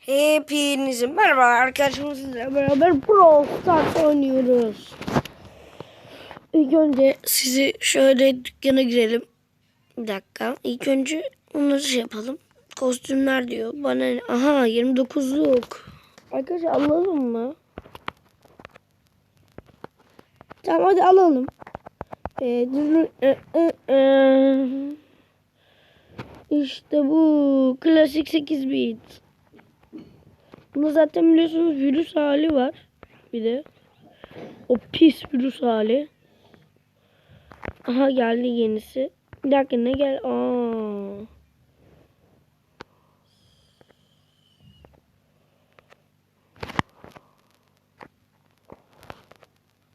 Hepinize merhaba arkadaşlar sizlerle beraber Brawl Stars oynuyoruz. İlk önce sizi şöyle dükkana girelim. Bir dakika. İlk önce onları şey yapalım. Kostümler diyor. Bana? Aha 29'luk. Arkadaşlar alalım mı? Tamam hadi alalım. Ee, e, e, e. İşte bu. Klasik 8 bit. Bunda zaten biliyorsunuz virüs hali var. Bir de. O pis virüs hali. Aha geldi yenisi. Bir dakika ne gel? Aa.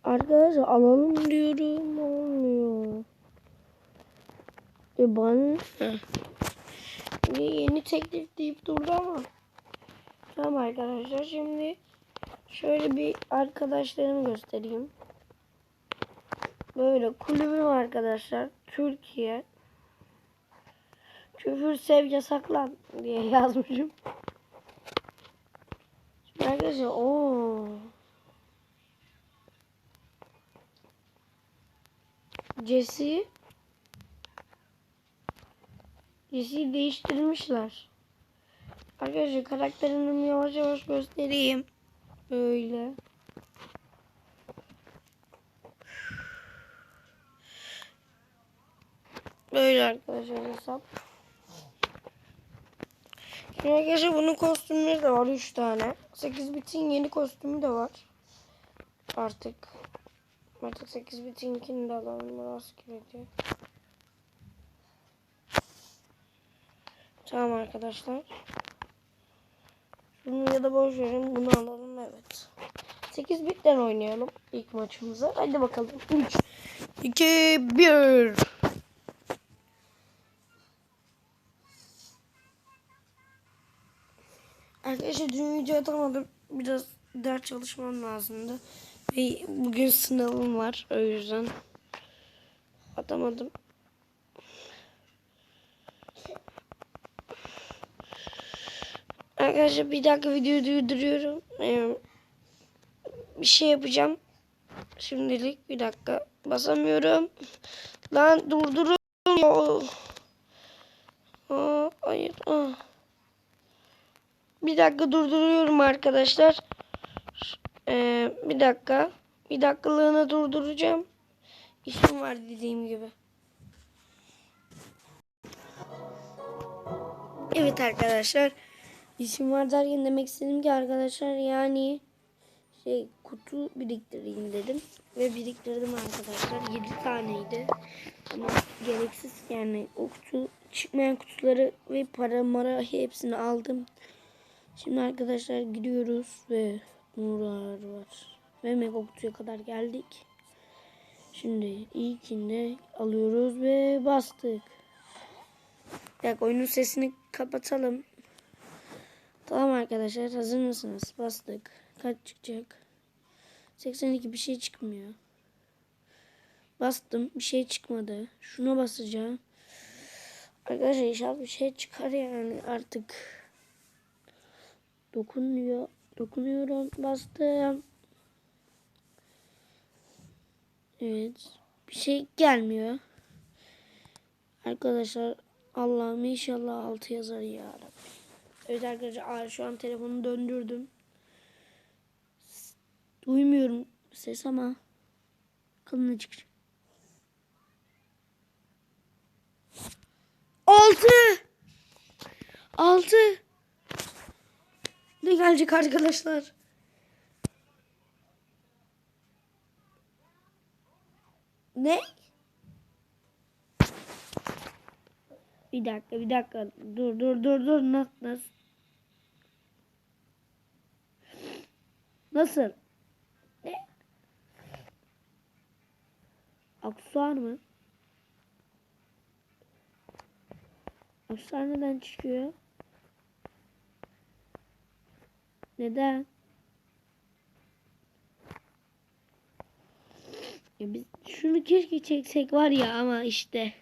Arkadaşlar alalım diyorum olmuyor. E bana yeni teklif deyip durdu ama. Tamam arkadaşlar şimdi şöyle bir arkadaşlarımı göstereyim. Böyle kulübüm arkadaşlar. Türkiye. Küfür sev yasaklan diye yazmışım. Şimdi arkadaşlar o Jesse Jesse'yi değiştirmişler. Arkadaşlar karakterimi yavaş yavaş göstereyim. Böyle. Böyle arkadaşlar hesap. Şimdi arkadaşlar bunun kostümleri de var 3 tane. 8 bitin yeni kostümü de var. Artık. Artık 8 bitinkini de alalım rastgele diye. Tamam arkadaşlar. Bunu ya da boş verin. Bunu alalım evet. 8 bitten oynayalım ilk maçımızı. Hadi bakalım. 3 2 1 Arkadaşlar dün video atamadım. Biraz ders çalışmam lazımdı. Bugün sınavım var. O yüzden atamadım. Arkadaşlar bir dakika videoyu durduruyorum. Ee, bir şey yapacağım. Şimdilik bir dakika. Basamıyorum. Lan durdurun. Aa, hayır. Aa. Bir dakika durduruyorum arkadaşlar. Ee, bir dakika. Bir dakikalığına durduracağım. İşim var dediğim gibi. Evet arkadaşlar. İşim var derken demek istedim ki arkadaşlar yani şey kutu biriktireyim dedim. Ve biriktirdim arkadaşlar. 7 taneydi. Ama gereksiz yani o kutu çıkmayan kutuları ve para mara hepsini aldım. Şimdi arkadaşlar gidiyoruz ve Nurar var. Ve mega kutuya kadar geldik. Şimdi ilkinde alıyoruz ve bastık. Bir oyunun sesini kapatalım. Tamam arkadaşlar hazır mısınız? Bastık. Kaç çıkacak? 82 bir şey çıkmıyor. Bastım bir şey çıkmadı. Şuna basacağım. Arkadaşlar inşallah bir şey çıkar yani artık. Dokunuyor. Dokunuyorum. Bastım. Evet. Bir şey gelmiyor. Arkadaşlar Allah'ım inşallah altı yazar ya Rabbi. Evet arkadaşlar şu an telefonu döndürdüm. Duymuyorum ses ama bakalım ne çıkacak. Altı. Altı. Ne gelecek arkadaşlar? Ne? Bir dakika, bir dakika. Dur, dur, dur, dur. Nasıl? Nasıl? Nasıl? Ne? Aksuar mı? Aksuar neden çıkıyor? Neden? Ya biz şunu keşke çeksek var ya ama işte.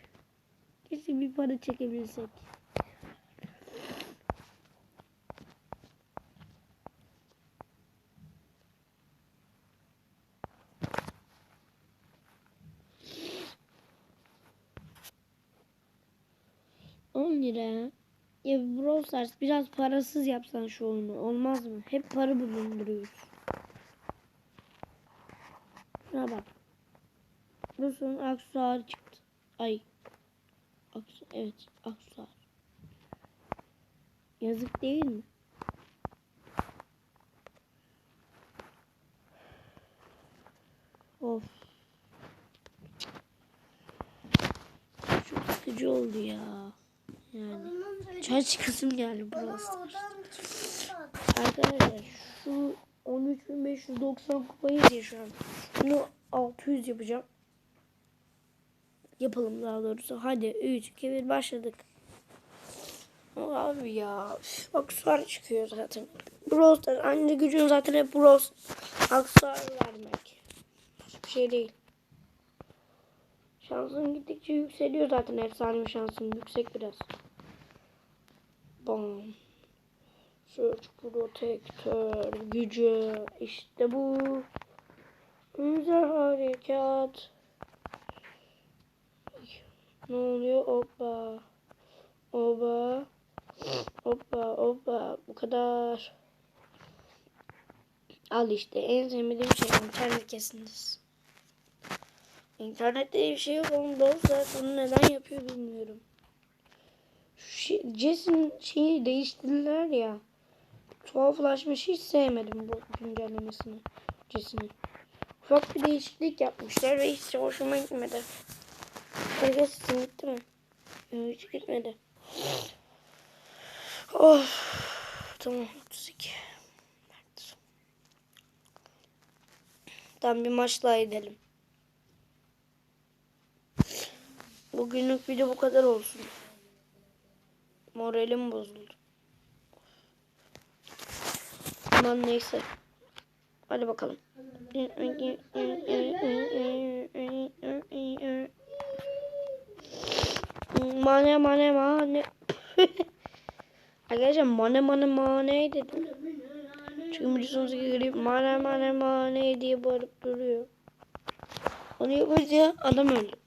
Keşke bir para çekebilsek. Lira. Ya Brawl Stars biraz parasız yapsan şu oyunu olmaz mı? Hep para bulunduruyoruz. Şuna bak. Rus'un aksesuarı çıktı. Ay. Aksu evet aksesuar. Yazık değil mi? Of. Çok sıkıcı oldu ya. Yani. Çay çıkasım geldi burası. Arkadaşlar şu 13.590 kupayız ya şu an. Bunu 600 yapacağım. Yapalım daha doğrusu. Hadi 3, 2, 1 başladık. Abi ya. üf, Aksesuar çıkıyor zaten. Brawl Stars. Aynı gücün zaten hep Brawl Aksesuar vermek. Hiçbir şey değil. Şansın gittikçe yükseliyor zaten. Efsane şansın yüksek biraz. Bam. Search Protector gücü. işte bu. Güzel harekat. Ne oluyor? Hoppa. Hoppa. Hoppa hoppa. Bu kadar. Al işte. En sevmediğim şey internet kesintisi. İnternette bir şey yok. Onu da bunu neden yapıyor bilmiyorum. Şey, Jess'in şeyi değiştirdiler ya. Tuhaflaşmış hiç sevmedim bu güncellemesini. Jess'ini. Ufak bir değişiklik yapmışlar ve hiç hoşuma gitmedi. Herkes sesin gitti mi? Hiç gitmedi. Oh. Tamam 32. Tamam bir maç daha edelim. Bugünlük video bu kadar olsun. Moralim bozuldu. Aman neyse. Hadi bakalım. Mane mane mane. Arkadaşlar mane mane mane dedim. Çünkü biliyorsunuz ki grip mane mane mane diye bağırıp duruyor. Onu yapınca adam öldü.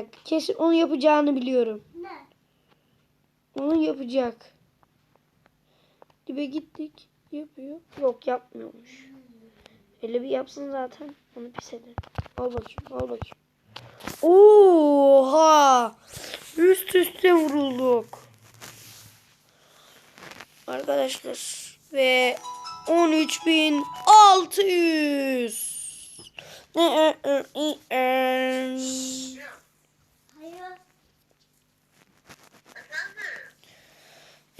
Dakika kesin onu yapacağını biliyorum. Ne? Onu yapacak. Dibe gittik. Yapıyor. Yok yapmıyormuş. Öyle bir yapsın zaten. Onu pis eder. Al bakayım. Al bakayım. Oha! Üst üste vurulduk. Arkadaşlar. Ve 13.600. Hayır.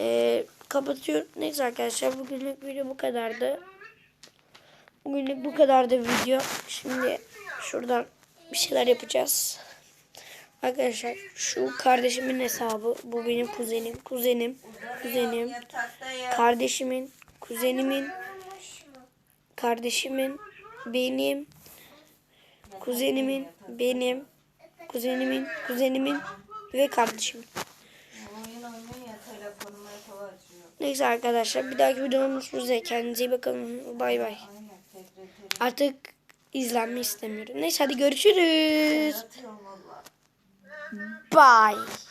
Ee, kapatıyorum. Neyse arkadaşlar bugünlük video bu kadardı. Bugünlük bu kadardı video. Şimdi şuradan bir şeyler yapacağız. Arkadaşlar şu kardeşimin hesabı. Bu benim kuzenim. Kuzenim. Kuzenim. Kardeşimin. Kuzenimin. Kardeşimin. Benim. Kuzenimin. Benim. Kuzenimin. Kuzenimin. Ve kardeşimin. Neyse arkadaşlar bir dahaki görüşmek üzere. Kendinize iyi bakın. Bay bay. Artık izlenme istemiyorum. Neyse hadi görüşürüz. Bye.